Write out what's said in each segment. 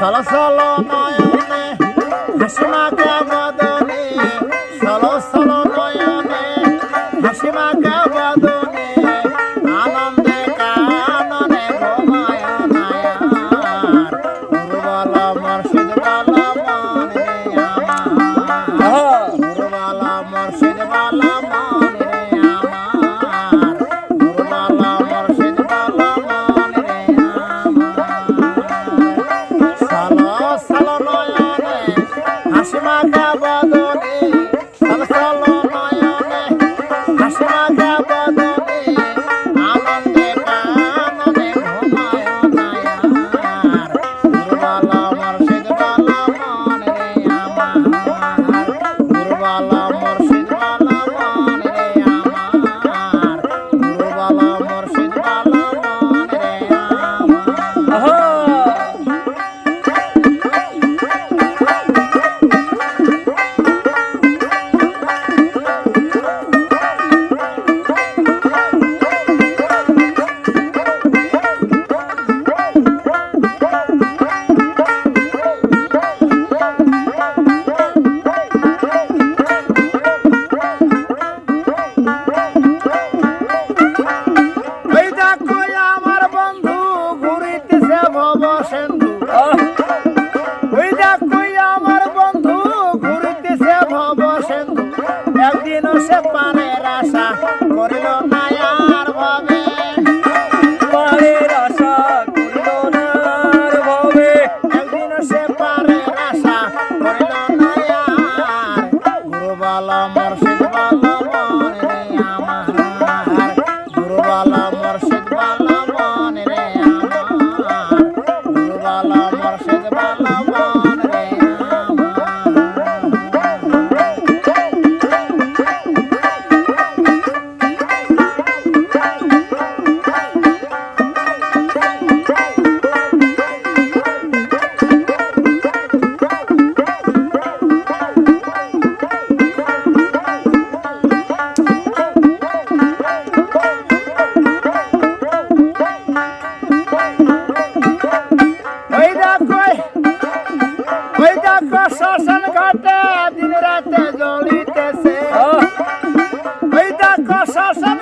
সলসল নয়নে হাসিমাকে বদনে। সলসল নয়নে হাসিমাকে বদনে। আনন্দে কাননে ঘুমায় নায়ার দুর্বল মর্ষিদ বল মনে আমার দুর্বল মর্ষিদ বল মনে। আসে পানের আশা করিল না আর ভবে। পানের আশা করিল না আর একদিন সে পানের আশা করিল না গুরুবালা মর্ষ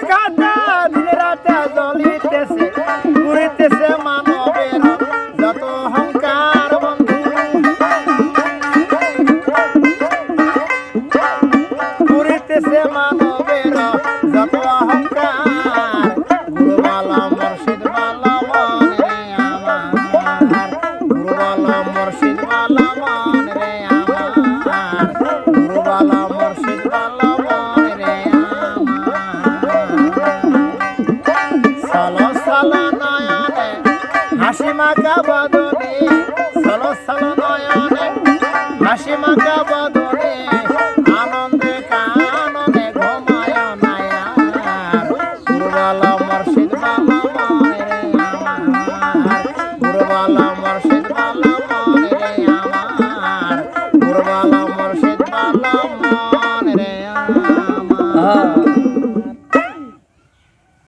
God, no! হাসি মাখা বদনে সলো সলো নয়নে হাসি মাখা